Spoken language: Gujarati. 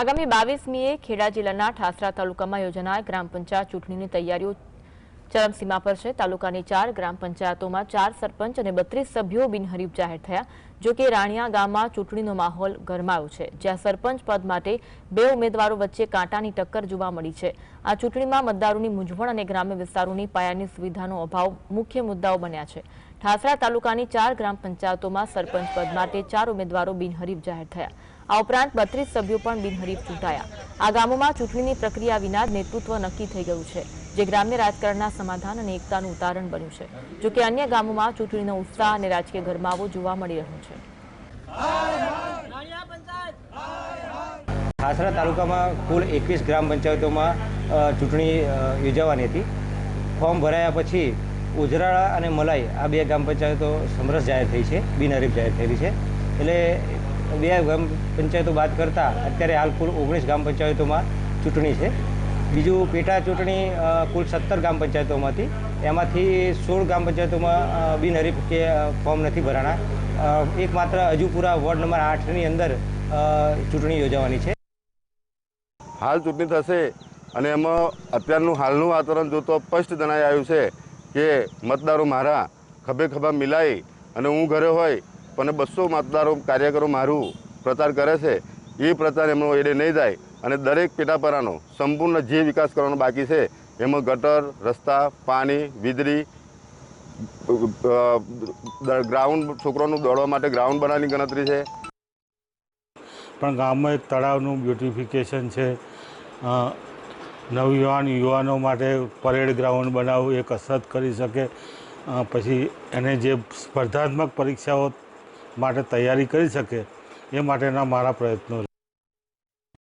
આગામી બાવીસમીએ ખેડા જિલ્લાના ઠાસરા તાલુકામાં યોજાનાર ગ્રામ પંચાયત ચૂંટણીની તૈયારીઓ ચરમસીમા પર છે. તાલુકાની ચાર ગ્રામ પંચાયતોમાં ચાર સરપંચ અને બત્રીસ સભ્યો બિનહરીફ જાહેર થયા, જો કે રાણિયા ગામમાં ચૂંટણીનો માહોલ ગરમાયો છે. જ્યાં સરપંચ પદ માટે બે ઉમેદવારો વચ્ચે કાંટાની ટક્કર જોવા મળી છે. આ ચૂંટણીમાં મતદારોની મૂંઝવણ અને ગ્રામ્ય વિસ્તારોની પાયાની સુવિધાનો અભાવ મુખ્ય મુદ્દાઓ બન્યા છે. ઠાસરા તાલુકાની ચાર ગ્રામ પંચાયતોમાં સરપંચ પદ માટે ચાર ઉમેદવારો બિનહરીફ જાહેર થયા. આ ઉપરાંત બત્રીસ સભ્યો પણ બિનહરીફ ચૂંટાયા. આ ગામોમાં ચૂંટણીની પ્રક્રિયા વિના નેતૃત્વ નક્કી થઈ ગયું છે, જે ગ્રામ્ય રાજકારણના સમાધાન અને એકતાનું ઉદાહરણ બન્યું છે જોકે અન્ય ગામોમાં ચૂંટણીનો ઉત્સાહ અને રાજકીય ગરમાવો જોવા મળી રહ્યો છે. ખાસરા તાલુકામાં કુલ એકવીસ ગ્રામ પંચાયતોમાં ચૂંટણી યોજાવાની હતી. ફોર્મ ભરાયા પછી ઉજરાળા અને મલાઈ આ બે ગ્રામ પંચાયતો સમરસ જાહેર થઈ છે, બિનહરીફ જાહેર થયેલી છે. એટલે બે ગ્રામ પંચાયતો બાદ કરતાં અત્યારે હાલ કુલ ઓગણીસ ગ્રામ પંચાયતોમાં ચૂંટણી છે. બીજું પેટા ચૂંટણી કુલ સત્તર ગ્રામ પંચાયતોમાંથી. એમાંથી સોળ ગ્રામ પંચાયતોમાં બિનહરીફ કે ફોર્મ નથી ભરાણા. એકમાત્ર હજુપુરા વોર્ડ નંબર આઠની અંદર ચૂંટણી યોજાવાની છે. હાલ ચૂંટણી થશે અને એમાં અત્યારનું હાલનું વાતાવરણ જોતો સ્પષ્ટ જણાઈ આવ્યું છે કે મતદારો મારા ખભે ખભા મિલાઈ અને હું ઘરે હોય પણ બસો મતદારો કાર્યકરો મારું પ્રચાર કરે છે, એ પ્રચાર એમનો એડે નહીં જાય. અને દરેક પેટાપરાનો સંપૂર્ણ જે વિકાસ કરવાનો બાકી છે, એમાં ગટર, રસ્તા, પાણી, વીજળી ગ્રાઉન્ડ છોકરાનું દોડવા માટે ગ્રાઉન્ડ બનાવવાની ગણતરી છે. પણ ગામમાં એક તળાવનું બ્યુટિફિકેશન છે. નવયુવાન યુવાનો માટે પરેડ ગ્રાઉન્ડ બનાવવું એ કસરત કરી શકે. પછી એને જે સ્પર્ધાત્મક પરીક્ષાઓ માટે તૈયારી કરી શકે એ માટેના મારા પ્રયત્નો